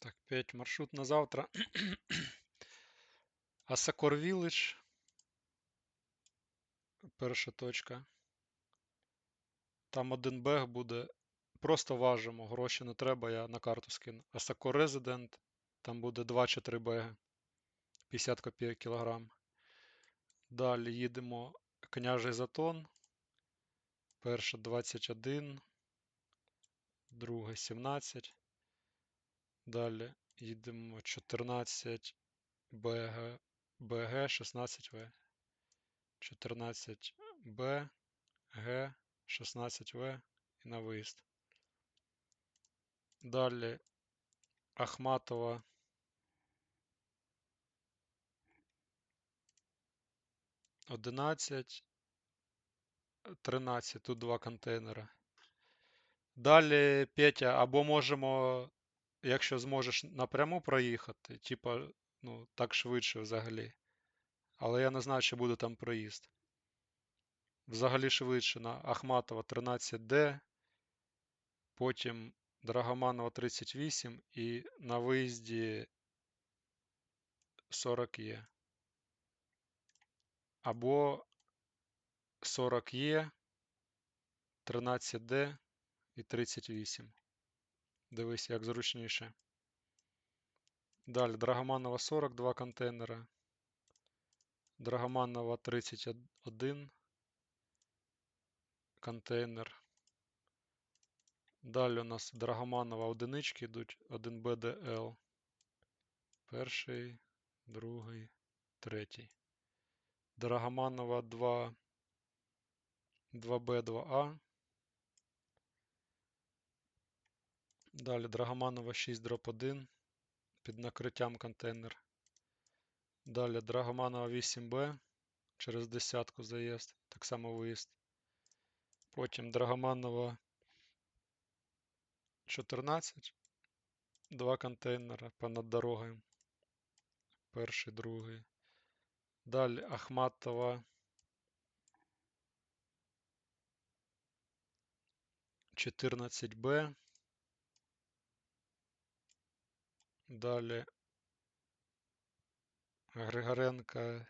Так, 5 маршрут на завтра. Асакор Village. Перша точка. Там один бег буде. Просто важимо. Гроші не треба, я на карту скину. Асакор Resident. Там буде 2 чи 3 беги. 50 копійок кілограм. Далі їдемо княжий затон. Перша 21. Друга 17. Далі їдемо 14 БГ, БГ 16В. 14 Б, Г, 16В і на виїзд. Далі Ахматова. Одинадцять, тринадцять, тут два контейнера. Далі, Петя, або можемо, якщо зможеш напряму проїхати, типа, ну, так швидше взагалі. Але я не знаю, чи буде там проїзд. Взагалі швидше на Ахматова 13D, потім Драгоманова 38 і на виїзді 40 є. Або 40 є, 13D і 38. Дивись, як зручніше. Далі Драгоманова 42 контейнера. Драгоманова 31 контейнер. Далі у нас Драгоманова одинички йдуть 1 BDL. Перший, другий, третій. Драгоманова 2 2B, Далі Драгоманова 6 дроп 1 під накриттям контейнер. Далі Драгоманова 8Б через десятку заїзд, так само виїзд. Потім Драгоманова 14, два контейнера понад дорогою. Перший, другий. Далі Ахматова 14Б. Далі Григоренка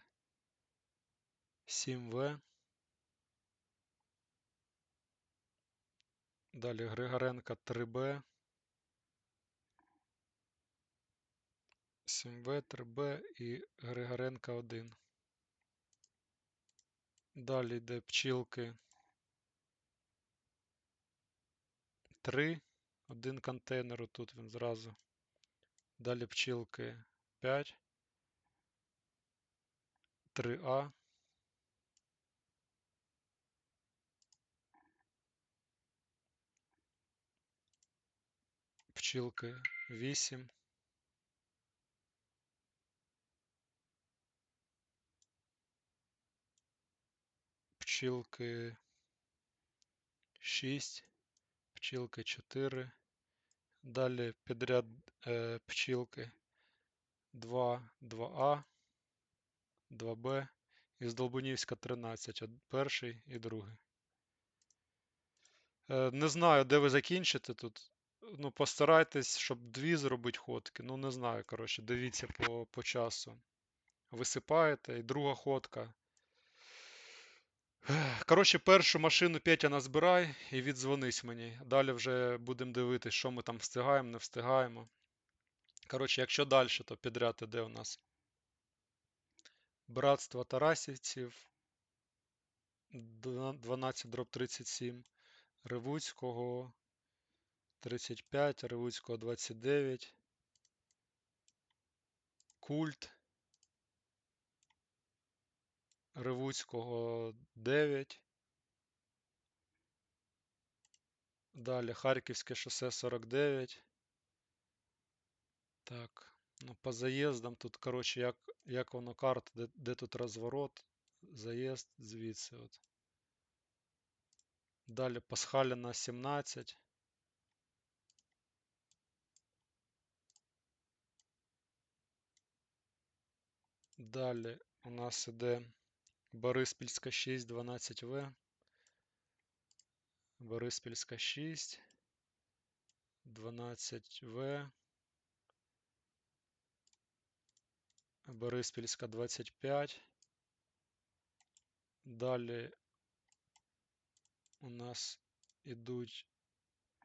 7В. Далі Григоренка 3Б. 7В, 3Б і Григоренка 1. Далі йде пчілки 3. Один контейнер, тут він зразу. Далі пчілки 5. 3А. Пчілки 8. Пчілки 6. Пчілки 4. Далі підряд е, пчілки 2, 2А, 2Б і з Долбунівська 13, перший і другий. Е, не знаю, де ви закінчите тут. Ну, постарайтесь, щоб дві зробити ходки. Ну, не знаю, коротше, дивіться по, по часу. Висипаєте, і друга ходка. Коротше, першу машину Петя назбирай і віддзвонись мені. Далі вже будемо дивитися, що ми там встигаємо, не встигаємо. Коротше, якщо далі, то підряд іде у нас. Братство Тарасівців 12 дроб 37. Ревуцького 35, Ревуцького 29. Культ. Ревуцького 9. Далі Харківське шосе 49. Так, ну по заїздам тут, коротше, як, як воно карта, де, де тут розворот, заїзд звідси. от. Далі Пасхаліна 17. Далі у нас іде Бориспільська 6, 12В. Бориспільська 6, 12В. Бориспільська 25. Далі у нас ідуть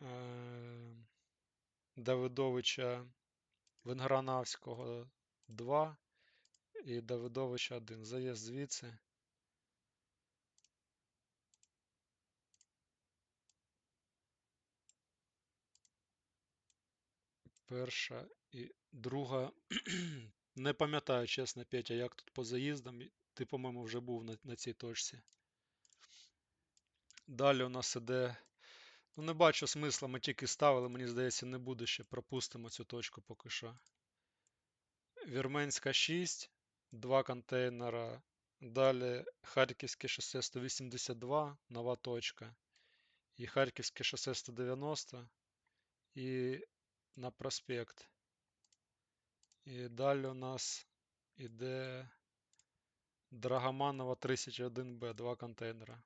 е, Давидовича Венгранавського 2 і Давидовича 1. Заїзд звідси. Перша і друга. Не пам'ятаю, чесно, Петя, як тут по заїздам. Ти, по-моєму, вже був на, на цій точці. Далі у нас іде. Ну, не бачу смисла, ми тільки ставили, мені здається, не буде ще. Пропустимо цю точку поки що. Вірменська 6, два контейнера. Далі Харківське шосе 182, нова точка. І Харківське шосе 190. І на проспект. І далі у нас іде Драгоманова 31Б, два контейнера.